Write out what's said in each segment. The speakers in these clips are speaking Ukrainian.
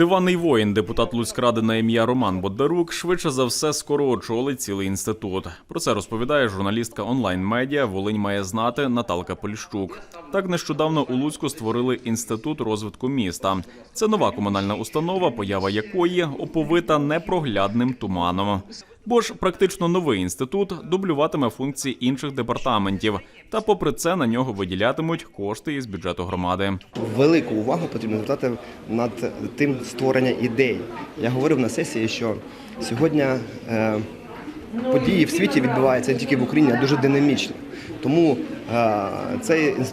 Диванний воїн, депутат Луцькради на ім'я Роман Бондарук, швидше за все скоро очолить цілий інститут. Про це розповідає журналістка онлайн-медіа Волинь має знати Наталка Поліщук. Так нещодавно у Луцьку створили інститут розвитку міста. Це нова комунальна установа, поява якої оповита непроглядним туманом. Бо ж практично новий інститут дублюватиме функції інших департаментів, та попри це на нього виділятимуть кошти із бюджету громади. велику увагу потрібно звертати над тим створення ідей. Я говорив на сесії, що сьогодні е, події в світі відбуваються не тільки в Україні, а дуже динамічно. Тому е,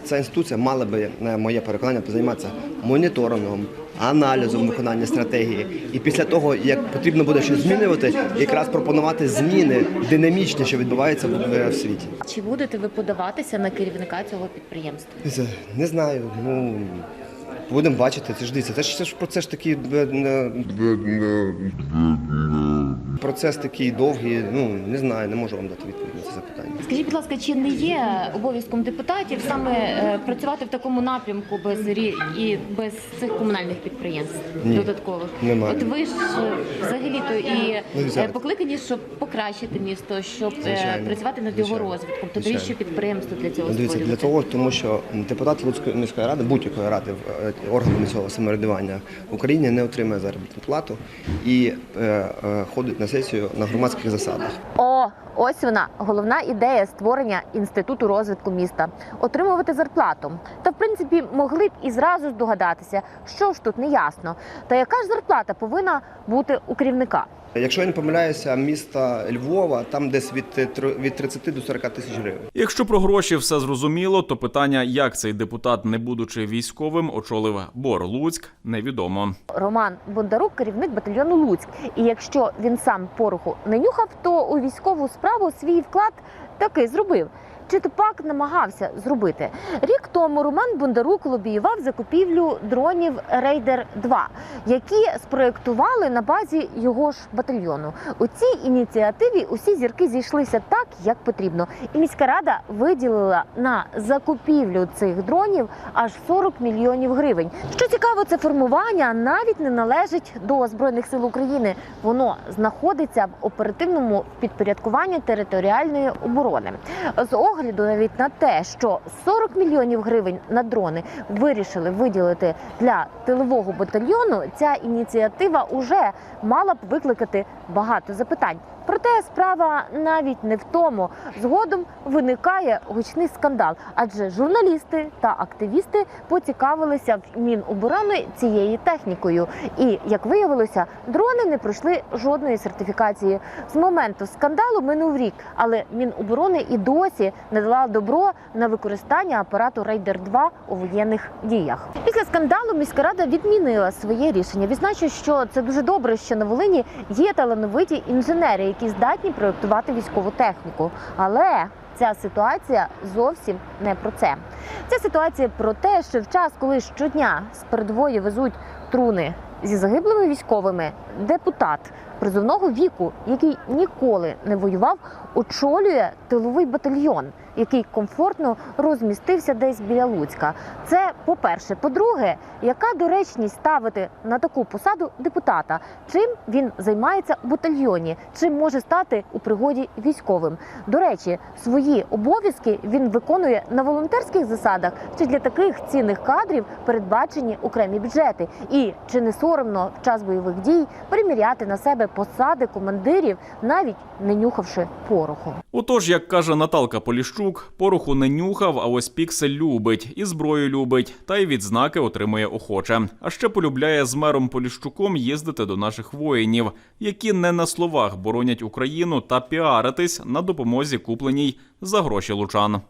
ця інституція мала би, на моє переконання, займатися моніторингом, аналізом виконання стратегії. І після того, як потрібно буде щось змінювати, якраз пропонувати зміни динамічні, що відбуваються в, світі. Чи будете ви подаватися на керівника цього підприємства? Не знаю. Ну будемо бачити. Це ж дивіться, це ж це ж про це ж е, процес такий довгий. Ну не знаю, не можу вам дати відповідь на це запитання. Скажіть, будь ласка, чи не є обов'язком депутатів саме е, працювати в такому напрямку без рі- і без цих комунальних підприємств Ні. додаткових? Немає. От ви ж е, взагалі-то і Ну, е, покликані, щоб покращити місто, щоб Звичайно. працювати над його Звичайно. розвитком. То навіщо підприємство для цього Дивіться, для того, тому що депутат Луцької міської ради, будь-якої ради органу місцевого самоврядування в Україні не отримує заробітну плату і е, е, ходить на сесію на громадських засадах. О, ось вона головна ідея створення інституту розвитку міста отримувати зарплату. Та в принципі могли б і зразу здогадатися, що ж тут не ясно. Та яка ж зарплата повинна бути у керівника? Якщо я не помиляюся, міста Львова там десь від від 30 до 40 тисяч гривень. Якщо про гроші все зрозуміло, то питання, як цей депутат, не будучи військовим, очолив Бор Луцьк, невідомо. Роман Бондарук, керівник батальйону Луцьк. І якщо він сам пороху не нюхав, то у військову справу свій вклад таки зробив. Чи то пак намагався зробити рік тому Роман Бондарук лобіював закупівлю дронів Рейдер 2 які спроєктували на базі його ж батальйону. У цій ініціативі усі зірки зійшлися так, як потрібно. І міська рада виділила на закупівлю цих дронів аж 40 мільйонів гривень. Що цікаво, це формування навіть не належить до збройних сил України. Воно знаходиться в оперативному підпорядкуванні територіальної оборони. З огляду навіть на те, що 40 мільйонів гривень на дрони вирішили виділити для тилового батальйону, ця ініціатива уже мала б викликати багато запитань. Проте справа навіть не в тому. Згодом виникає гучний скандал, адже журналісти та активісти поцікавилися в Міноборони цією технікою. І як виявилося, дрони не пройшли жодної сертифікації. З моменту скандалу минув рік, але Міноборони і досі не дала добро на використання апарату Рейдер 2 у воєнних діях. Після скандалу міська рада відмінила своє рішення. Відзначу, що це дуже добре, що на Волині є талановиті інженери, які здатні проєктувати військову техніку. Але ця ситуація зовсім не про це. Ця ситуація про те, що в час, коли щодня з передової везуть труни зі загиблими військовими, депутат призовного віку, який ніколи не воював, очолює тиловий батальйон, який комфортно розмістився десь біля Луцька. Це по-перше. По-друге, яка доречність ставити на таку посаду депутата? Чим він займається у батальйоні? Чим може стати у пригоді військовим? До речі, свої обов'язки він виконує на волонтерських засадах. Чи для таких цінних кадрів передбачені окремі бюджети? І чи не соромно в час бойових дій приміряти на себе посади командирів, навіть не нюхавши пороху? Отож, як каже Наталка Поліщук, пороху не нюхав, а ось піксель любить, і зброю любить, та й відзнаки отримує охоче. А ще полюбляє з мером Поліщуком їздити до наших воїнів, які не на словах боронять Україну та піаритись на допомозі купленій за гроші лучан.